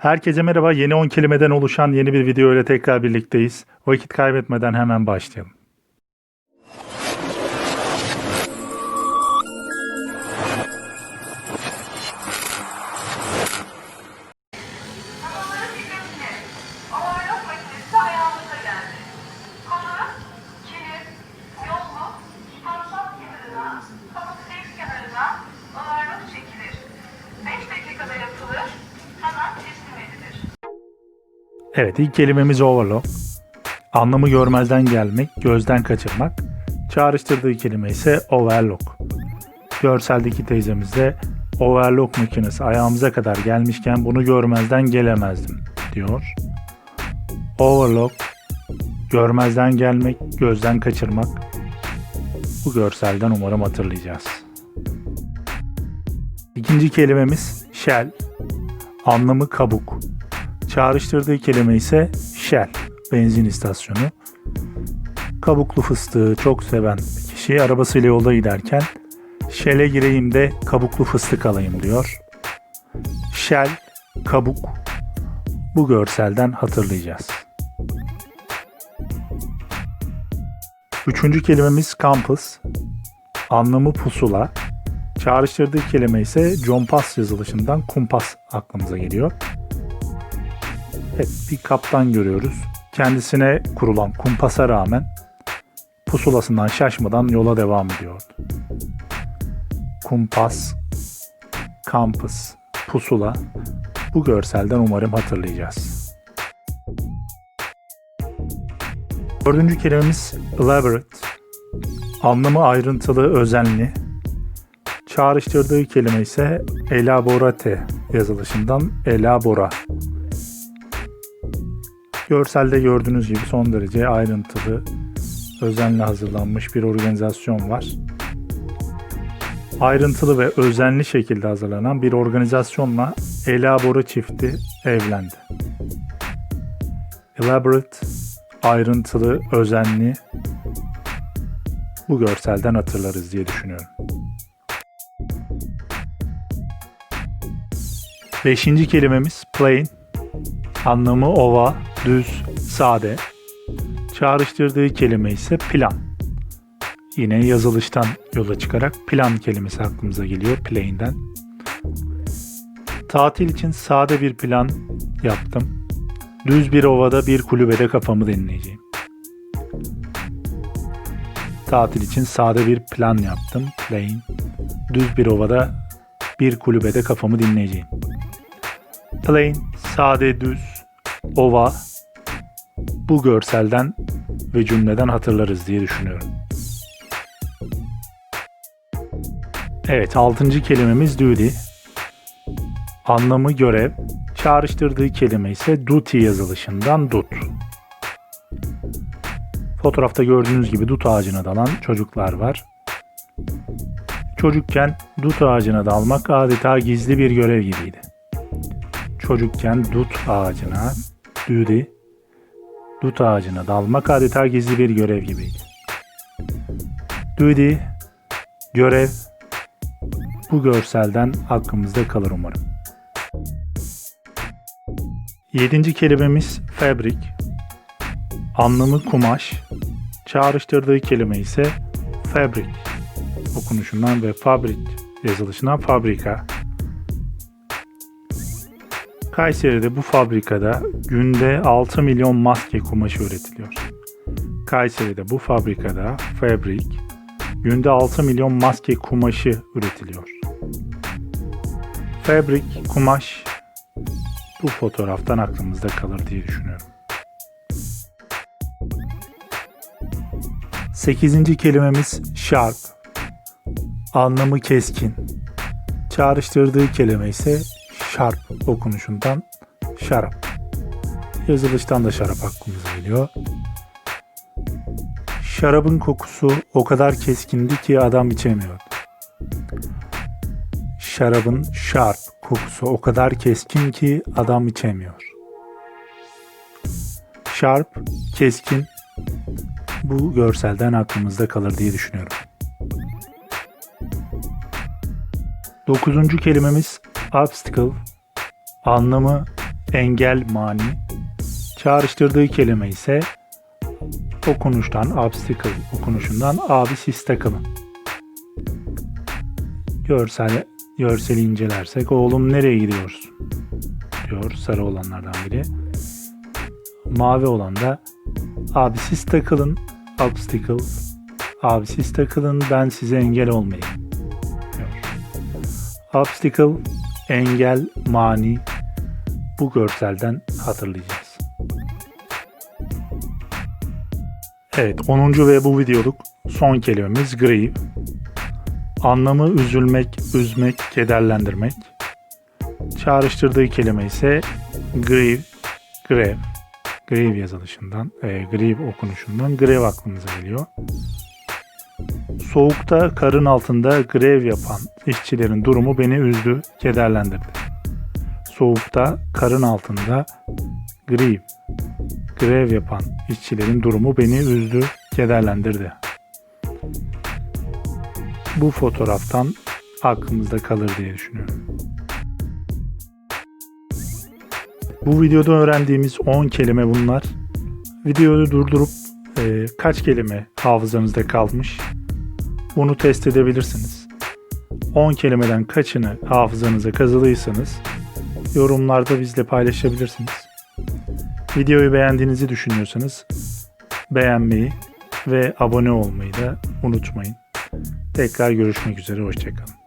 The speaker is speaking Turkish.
Herkese merhaba. Yeni 10 kelimeden oluşan yeni bir video ile tekrar birlikteyiz. Vakit kaybetmeden hemen başlayalım. Evet ilk kelimemiz overlock. Anlamı görmezden gelmek, gözden kaçırmak. Çağrıştırdığı kelime ise overlock. Görseldeki teyzemiz de overlock makinesi ayağımıza kadar gelmişken bunu görmezden gelemezdim diyor. Overlock, görmezden gelmek, gözden kaçırmak. Bu görselden umarım hatırlayacağız. İkinci kelimemiz shell. Anlamı kabuk. Çağrıştırdığı kelime ise Shell, benzin istasyonu. Kabuklu fıstığı çok seven bir kişi arabasıyla yolda giderken Shell'e gireyim de kabuklu fıstık alayım diyor. Shell, kabuk. Bu görselden hatırlayacağız. Üçüncü kelimemiz campus. Anlamı pusula. Çağrıştırdığı kelime ise compas yazılışından kumpas aklımıza geliyor. Evet, bir kaptan görüyoruz. Kendisine kurulan kumpasa rağmen pusulasından şaşmadan yola devam ediyordu. Kumpas, kampus, pusula. Bu görselden umarım hatırlayacağız. Dördüncü kelimemiz elaborate. Anlamı ayrıntılı, özenli. Çağrıştırdığı kelime ise elaborate yazılışından elabora Görselde gördüğünüz gibi son derece ayrıntılı, özenle hazırlanmış bir organizasyon var. Ayrıntılı ve özenli şekilde hazırlanan bir organizasyonla Elabora çifti evlendi. Elaborate, ayrıntılı, özenli bu görselden hatırlarız diye düşünüyorum. Beşinci kelimemiz plain. Anlamı ova, düz, sade. Çağrıştırdığı kelime ise plan. Yine yazılıştan yola çıkarak plan kelimesi aklımıza geliyor plain'den. Tatil için sade bir plan yaptım. Düz bir ovada bir kulübede kafamı dinleyeceğim. Tatil için sade bir plan yaptım. Plain. Düz bir ovada bir kulübede kafamı dinleyeceğim. Plain, sade, düz, ova bu görselden ve cümleden hatırlarız diye düşünüyorum. Evet, altıncı kelimemiz duty. Anlamı görev, çağrıştırdığı kelime ise duty yazılışından dut. Fotoğrafta gördüğünüz gibi dut ağacına dalan çocuklar var. Çocukken dut ağacına dalmak adeta gizli bir görev gibiydi çocukken dut ağacına, düğdi, dut ağacına dalmak adeta gizli bir görev gibiydi. Düğdi, görev, bu görselden aklımızda kalır umarım. Yedinci kelimemiz fabrik. Anlamı kumaş, çağrıştırdığı kelime ise fabrik okunuşundan ve fabrik yazılışından fabrika. Kayseri'de bu fabrikada günde 6 milyon maske kumaşı üretiliyor. Kayseri'de bu fabrikada fabrik günde 6 milyon maske kumaşı üretiliyor. Fabrik, kumaş bu fotoğraftan aklımızda kalır diye düşünüyorum. Sekizinci kelimemiz sharp. Anlamı keskin. Çağrıştırdığı kelime ise sharp okunuşundan şarap. Yazılıştan da şarap aklımıza geliyor. Şarabın kokusu o kadar keskindi ki adam içemiyordu. Şarabın sharp kokusu o kadar keskin ki adam içemiyor. Sharp, keskin bu görselden aklımızda kalır diye düşünüyorum. Dokuzuncu kelimemiz obstacle. Anlamı engel mani. Çağrıştırdığı kelime ise okunuştan, obstacle okunuşundan abi siz takılın. Görsel, görseli incelersek oğlum nereye gidiyorsun? diyor sarı olanlardan biri. Mavi olan da abi siz takılın obstacle abi siz takılın ben size engel olmayayım diyor. Obstacle engel mani bu görselden hatırlayacağız. Evet 10. ve bu videoluk son kelimemiz grieve. Anlamı üzülmek, üzmek, kederlendirmek. Çağrıştırdığı kelime ise grieve, grev. Grieve yazılışından, e, grieve okunuşundan grev aklımıza geliyor. Soğukta karın altında grev yapan işçilerin durumu beni üzdü, kederlendirdi. Soğukta karın altında grieve, grev yapan işçilerin durumu beni üzdü, kederlendirdi. Bu fotoğraftan aklımızda kalır diye düşünüyorum. Bu videoda öğrendiğimiz 10 kelime bunlar. Videoyu durdurup e, kaç kelime hafızanızda kalmış bunu test edebilirsiniz. 10 kelimeden kaçını hafızanıza kazılıysanız yorumlarda bizle paylaşabilirsiniz. Videoyu beğendiğinizi düşünüyorsanız beğenmeyi ve abone olmayı da unutmayın. Tekrar görüşmek üzere, hoşçakalın.